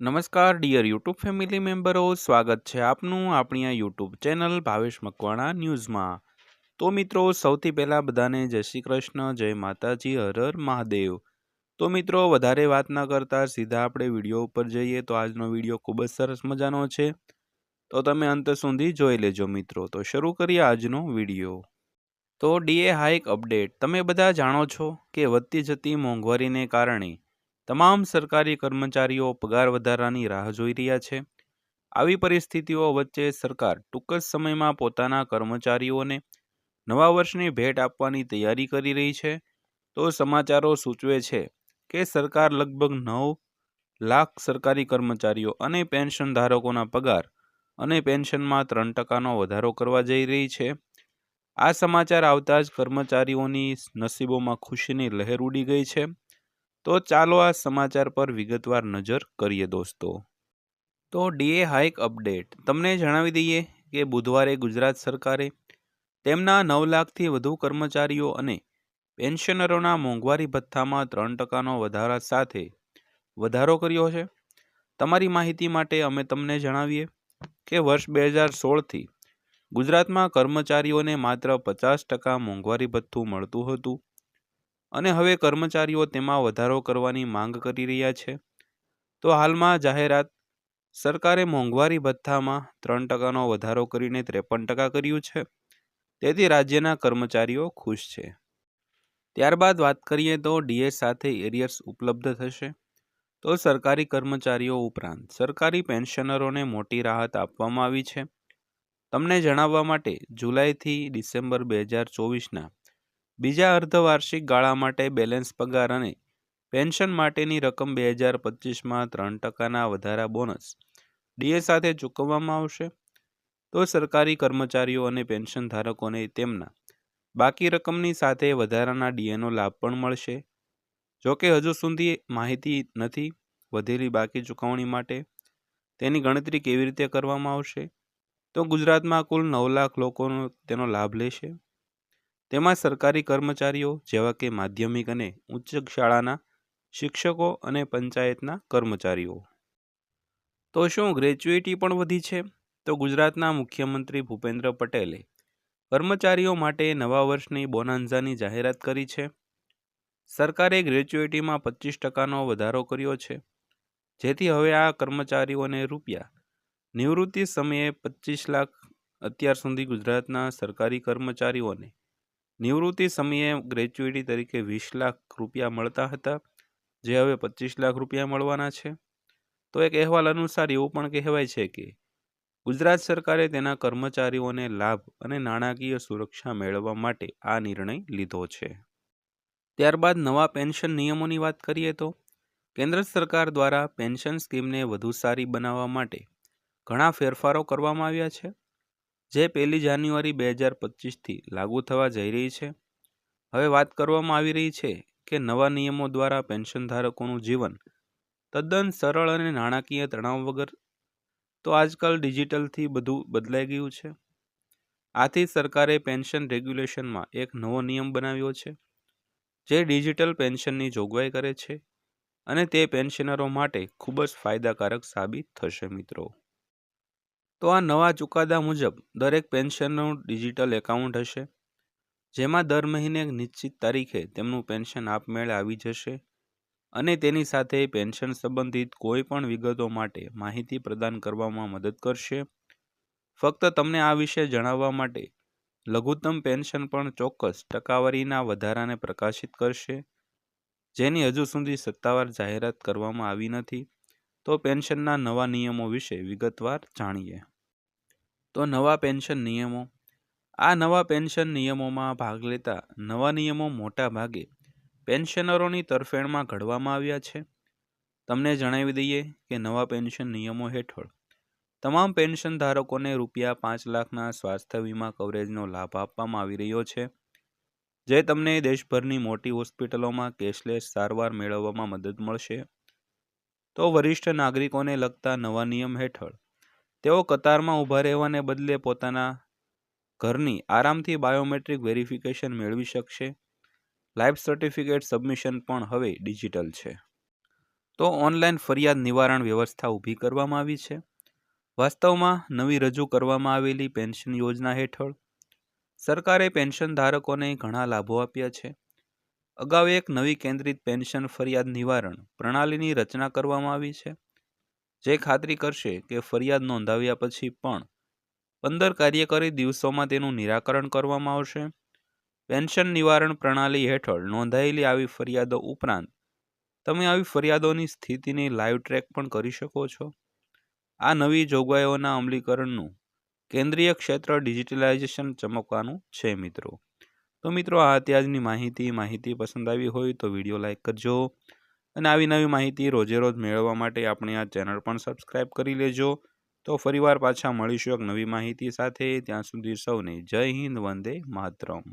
નમસ્કાર dear YouTube family મેમ્બરો સ્વાગત છે આપનું આપણી આ યુટ્યુબ ચેનલ ભાવેશ મકવાણા ન્યૂઝમાં. તો મિત્રો, સૌથી પહેલાં બધાને જય શ્રી કૃષ્ણ, જય માતાજી, હર હર મહાદેવ. તો મિત્રો, વધારે વાત ના કરતાં સીધા આપણે વીડિયો ઉપર જઈએ તો આજનો વીડિયો ખૂબ જ સરસ મજાનો છે. તો તમે અંત સુધી જોઈ લેજો મિત્રો. તો શરૂ કરીએ આજનો વીડિયો. તો ડીએ હાઇક અપડેટ. તમે બધા જાણો છો કે વધતી જતી મોંઘવારીને કારણે તમામ સરકારી કર્મચારીઓ પગાર વધારાની રાહ જોઈ રહ્યા છે. આવી પરિસ્થિતિઓ વચ્ચે સરકાર ટૂંક જ સમયમાં પોતાના કર્મચારીઓને નવા વર્ષની ભેટ આપવાની તૈયારી કરી રહી છે. તો સમાચારો સૂચવે છે કે સરકાર લગભગ નવ લાખ સરકારી કર્મચારીઓ અને પેન્શન ધારકોના પગાર અને પેન્શનમાં ત્રણ ટકાનો વધારો કરવા જઈ રહી છે. આ સમાચાર આવતા જ કર્મચારીઓની નસીબોમાં ખુશીની લહેર ઉડી ગઈ છે. તો ચાલો આ સમાચાર પર વિગતવાર નજર કરીએ દોસ્તો. તો ડીએ હાઇક અપડેટ. તમને જણાવી દઈએ કે બુધવારે ગુજરાત સરકારે તેમના નવ લાખથી વધુ કર્મચારીઓ અને પેન્શનરોના મોંઘવારી ભથ્થામાં ત્રણ ટકાનો વધારા સાથે વધારો કર્યો છે. તમારી માહિતી માટે અમે તમને જણાવીએ કે વર્ષ બે હજાર સોળથી ગુજરાતમાં કર્મચારીઓને માત્ર પચાસ ટકા મોંઘવારી ભથ્થું મળતું હતું. અને હવે કર્મચારીઓ તેમાં વધારો કરવાની માંગ કરી રહ્યા છે. તો હાલમાં જાહેરાત, સરકારે મોંઘવારી ભથ્થામાં ત્રણ ટકાનો વધારો કરીને ત્રેપન ટકા કર્યું છે. તેથી રાજ્યના કર્મચારીઓ ખુશ છે. ત્યારબાદ વાત કરીએ તો ડીએસ સાથે એરિયર્સ ઉપલબ્ધ થશે. તો સરકારી કર્મચારીઓ ઉપરાંત સરકારી પેન્શનરોને મોટી રાહત આપવામાં આવી છે. તમને જણાવવા માટે જુલાઈથી ડિસેમ્બર બે હજાર ચોવીસના બીજા અર્ધવાર્ષિક ગાળા માટે બેલેન્સ પગાર અને પેન્શન માટેની રકમ બે હજાર પચીસમાં ત્રણ ટકાના વધારા બોનસ ડીએ સાથે ચૂકવવામાં આવશે. તો સરકારી કર્મચારીઓ અને પેન્શન ધારકોને તેમના બાકી રકમની સાથે વધારાના ડીએનો લાભ પણ મળશે. જોકે હજુ સુધી માહિતી નથી વધેલી બાકી ચૂકવણી માટે તેની ગણતરી કેવી રીતે કરવામાં આવશે? તો ગુજરાતમાં કુલ નવ લાખ લોકોનો તેનો લાભ લેશે. તેમાં સરકારી કર્મચારીઓ જેવા કે માધ્યમિક અને ઉચ્ચ શાળાના શિક્ષકો અને પંચાયતના કર્મચારીઓ. તો શું ગ્રેચ્યુઇટી પણ વધી છે? તો ગુજરાતના મુખ્યમંત્રી ભૂપેન્દ્ર પટેલે કર્મચારીઓ માટે નવા વર્ષની બોનાન્ઝાની જાહેરાત કરી છે. સરકારે ગ્રેચ્યુઇટીમાં પચીસ ટકાનો વધારો કર્યો છે. જેથી હવે આ કર્મચારીઓને રૂપિયા નિવૃત્તિ સમયે પચીસ લાખ અત્યાર સુધી ગુજરાતના સરકારી કર્મચારીઓને નિવૃત્તિ સમયે ગ્રેચ્યુટી તરીકે વીસ લાખ રૂપિયા મળતા હતા, જે હવે પચીસ લાખ રૂપિયા મળવાના છે. તો એક અહેવાલ અનુસાર એવું પણ કહેવાય છે કે, ગુજરાત સરકારે તેના કર્મચારીઓને લાભ અને નાણાકીય સુરક્ષા મેળવવા માટે આ નિર્ણય લીધો છે. ત્યારબાદ નવા પેન્શન નિયમોની વાત કરીએ તો, કેન્દ્ર સરકાર દ્વારા પેન્શન સ્કીમને વધુ સારી બનાવવા માટે ઘણા ફેરફારો કરવામાં આવ્યા છે. જે પહેલી જાન્યુઆરી બે હજાર પચીસથી લાગુ થવા જઈ રહી છે. હવે વાત કરવામાં આવી રહી છે કે નવા નિયમો દ્વારા પેન્શન ધારકોનું જીવન તદ્દન સરળ અને નાણાકીય તણાવ વગર તો આજકાલ ડિજિટલથી બધું બદલાઈ ગયું છે. આથી સરકારે પેન્શન રેગ્યુલેશનમાં એક નવો નિયમ બનાવ્યો છે, જે ડિજિટલ પેન્શનની જોગવાઈ કરે છે અને તે પેન્શનરો માટે ખૂબ જ ફાયદાકારક સાબિત થશે મિત્રો. તો આ નવા ચુકાદા મુજબ દરેક પેન્શનનું ડિજિટલ એકાઉન્ટ હશે, જેમાં દર મહિને એક નિશ્ચિત તારીખે તેમનું પેન્શન આપમેળે આવી જશે અને તેની સાથે પેન્શન સંબંધિત કોઈ પણ વિગતો માટે માહિતી પ્રદાન કરવામાં મદદ કરશે. ફક્ત તમને આ વિશે જણાવવા માટે લઘુત્તમ પેન્શન પણ ચોક્કસ ટકાવારીના વધારાને પ્રકાશિત કરશે. જેની હજુ સુધી સત્તાવાર જાહેરાત કરવામાં આવી નથી, તો પેન્શનના નવા નિયમો વિશે વિગતવાર જાણીએ. તો નવા પેન્શન નિયમો. આ નવા પેન્શન નિયમોમાં ભાગ લેતા નવા નિયમો મોટા ભાગે પેન્શનરોની તરફેણમાં ઘડવામાં આવ્યા છે. તમને જણાવી દઈએ કે નવા પેન્શન નિયમો હેઠળ તમામ પેન્શન ધારકોને રૂપિયા પાંચ લાખના સ્વાસ્થ્ય વીમા કવરેજનો લાભ આપવામાં આવી રહ્યો છે. જે તમને દેશભરની મોટી હોસ્પિટલોમાં કેશલેસ સારવાર મેળવવામાં મદદ મળશે. તો વરિષ્ઠ નાગરિકોને લગતા નવા નિયમ હેઠળ તેઓ કતારમાં ઊભા રહેવાને બદલે પોતાના ઘરની આરામથી બાયોમેટ્રિક વેરિફિકેશન મેળવી શકશે. લાઈફ સર્ટિફિકેટ સબમિશન પણ હવે ડિજિટલ છે. તો ઓનલાઈન ફરિયાદ નિવારણ વ્યવસ્થા ઊભી કરવામાં આવી છે. વાસ્તવમાં નવી રજૂ કરવામાં આવેલી પેન્શન યોજના હેઠળ સરકારે પેન્શન ધારકોને ઘણા લાભો આપ્યા છે. અગાઉ એક નવી કેન્દ્રિત પેન્શન ફરિયાદ નિવારણ પ્રણાલીની રચના કરવામાં આવી છે. જે ખાતરી કરશે કે ફરિયાદ નોંધાવ્યા પછી પણ પંદર કાર્યકારી દિવસોમાં તેનું નિરાકરણ કરવામાં આવશે. પેન્શન નિવારણ પ્રણાલી હેઠળ નોંધાયેલી આવી ફરિયાદો ઉપરાંત, તમે આવી ફરિયાદોની સ્થિતિની લાઈવ ટ્રેક પણ કરી શકો છો. આ નવી જોગવાઈઓના અમલીકરણનું કેન્દ્રીય ક્ષેત્ર ડિજિટલાઇઝેશન ચમકવાનું છે મિત્રો. તો મિત્રો, આ અત્યારની માહિતી. માહિતી પસંદ આવી હોય તો વીડિયો લાઇક કરજો. અને આવી નવી માહિતી રોજે રોજ મેળવવા માટે આપણે આ ચેનલ પણ સબસ્ક્રાઈબ કરી લેજો. તો ફરીવાર પાછા મળીશું એક નવી માહિતી સાથે. ત્યાં સુધી સૌને જય હિન્દ, વંદે માતરમ.